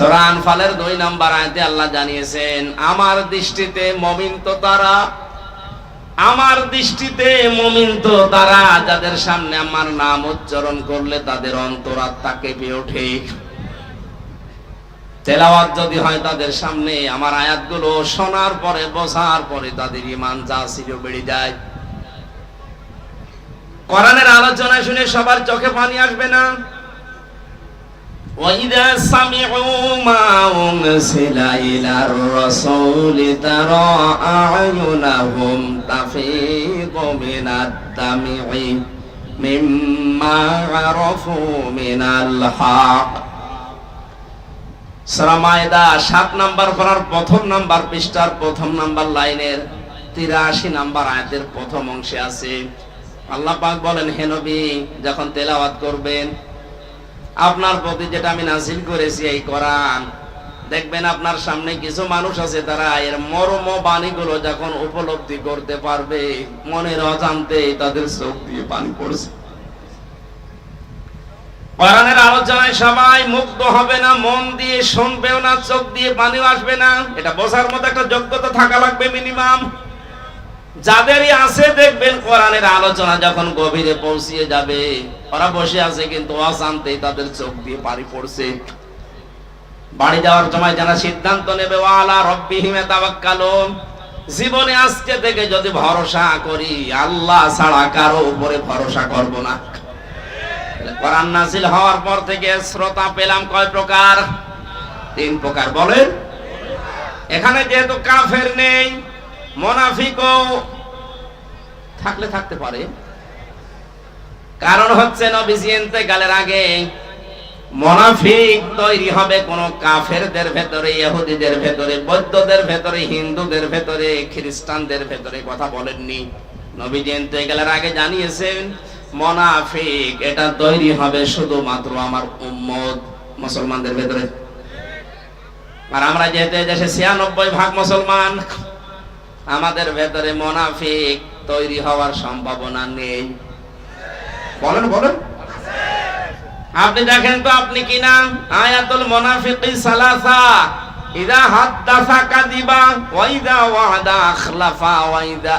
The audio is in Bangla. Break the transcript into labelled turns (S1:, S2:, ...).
S1: সরান ফালের দুই নাম্বার আয়তে আল্লাহ জানিয়েছেন, আমার দৃষ্টিতে মমিন তো তারা, আমার দৃষ্টিতে মমিন তো তারা, যাদের সামনে আমার নাম উচ্চারণ করলে তাদের অন্তরাত্মা কেঁপে ওঠে। তেলাওয়াত যদি হয় তাদের সামনে, আমার আয়াতগুলো শোনার পরে বসার পরে তাদের ইমান যা ছিল বেড়ে যায়। কোরআনের আলোচনা শুনে সবার চোখে পানি আসবে না? وإذا سمعوا ما أنزل إلى الرسول ترى أعينهم تفيض من الدمع مما عرفوا من الحق সূরা মায়দা সাত নাম্বার পড়ার প্রথম নাম্বার পৃষ্ঠার প্রথম নাম্বার লাইনের তিরাশি নাম্বার আয়াতের প্রথম অংশে আছে আল্লাহ পাক বলেন হে নবী যখন তেলাওয়াত করবেন আপনার প্রতি যেটা আমি নাজিল করেছি এই কোরআন, দেখবেন আপনার সামনে কিছু মানুষ আছে তারা এর মর্ম বাণীগুলো যখন উপলব্ধি করতে পারবে, মনের অজান্তে তাদের চোখ দিয়ে পানি পড়ছে। কোরআনের আলোচনায় সবাই মুগ্ধ হবে না, মন দিয়ে শুনবেও না, চোখ দিয়ে পানিও আসবে না। এটা বোঝার মতো একটা যোগ্যতা থাকা লাগবে মিনিমাম যাদেরই আছে দেখবেন কোরআনের আলোচনা যখন গভীরে পৌঁছিয়ে যাবে ওরা বসে আছে কিন্তু অশান্তি তাদের চোখ দিয়ে পানি পড়ছে। বাড়ি যাওয়ার সময় যারা সিদ্ধান্ত নেবে, ওয়ালা রব্বিহিমে তাওয়াক্কালুন জীবনে আজকে থেকে যদি ভরসা করি, আল্লাহ ছাড়া কারও উপরে ভরসা করব না। কোরআন নাজিল হওয়ার পর থেকে শ্রোতা পেলাম কয় প্রকার? তিন প্রকার, বলেন। এখানে যেহেতু কাফের নেই, মোনাফিকও থাকলে থাকতে পারে। কারণ হচ্ছে নবীজি ইন্তেকালের আগে মোনাফিক তৈরি হবে কোন কাফেরদের ভেতরে, ইহুদিদের ভেতরে, বৌদ্ধদের ভেতরে, হিন্দুদের ভেতরে, খ্রিস্টানদের ভেতরে কথা বলেননি। নবীজি ইন্তেকালের আগে জানিয়েছেন, মোনাফিক এটা তৈরি হবে শুধুমাত্র আমার উম্মত মুসলমানদের ভেতরে। আর আমরা যেহেতু দেশে ছিয়ানব্বই ভাগ মুসলমান, আমাদের ভেতরে মোনাফিক তৈরি হওয়ার সম্ভাবনা নেই। বলেন বলেন। আপনি দেখেন তো আপনি কি নাম আয়াতুল মুনাফিকি সালাসা। ইদা হাদ্দাসা কাদিবা, ওয়া ইদা ওয়াদা আখলাফা, ওয়া ইদা